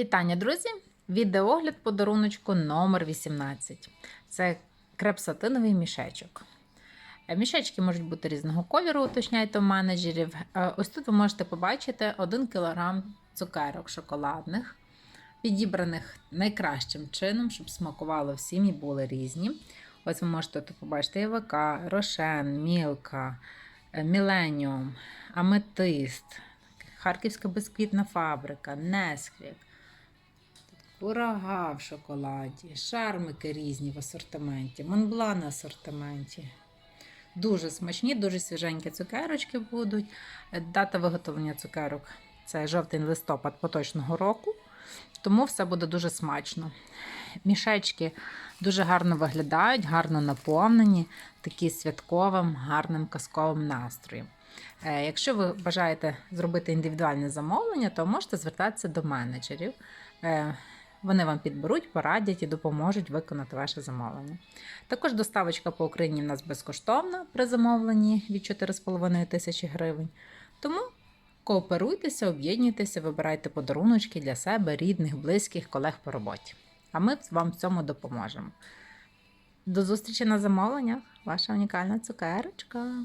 Вітання, друзі! Відеогляд подаруночку номер 18. Це крепсатиновий мішечок. Е, Мішечки можуть бути різного кольору, уточняйте у менеджерів. Е, Ось тут ви можете побачити 1 кг цукерок шоколадних, підібраних найкращим чином, щоб смакувало всім і були різні. Ось ви можете тут побачити ЄВК, Рошен, Мілка, е, Міленіум, Аметист, Харківська безквітна фабрика, Несквік, Курага в шоколаді, шармики різні в асортименті, Монблан в асортименті. Дуже смачні, дуже свіженькі цукерочки будуть. Е, Дата виготовлення цукерок це жовтень-листопад поточного року, тому все буде дуже смачно. Мішечки дуже гарно виглядають, гарно наповнені, такі святковим, гарним казковим настроєм. Е, Якщо ви бажаєте зробити індивідуальне замовлення, то можете звертатися до менеджерів. Вони вам підберуть, порадять і допоможуть виконати ваше замовлення. Також доставочка по Україні в нас безкоштовна при замовленні від 4,5 тисячі гривень. Тому кооперуйтеся, об'єднуйтеся, вибирайте подаруночки для себе, рідних, близьких, колег по роботі. А ми вам в цьому допоможемо. До зустрічі на замовленнях. Ваша унікальна цукерочка.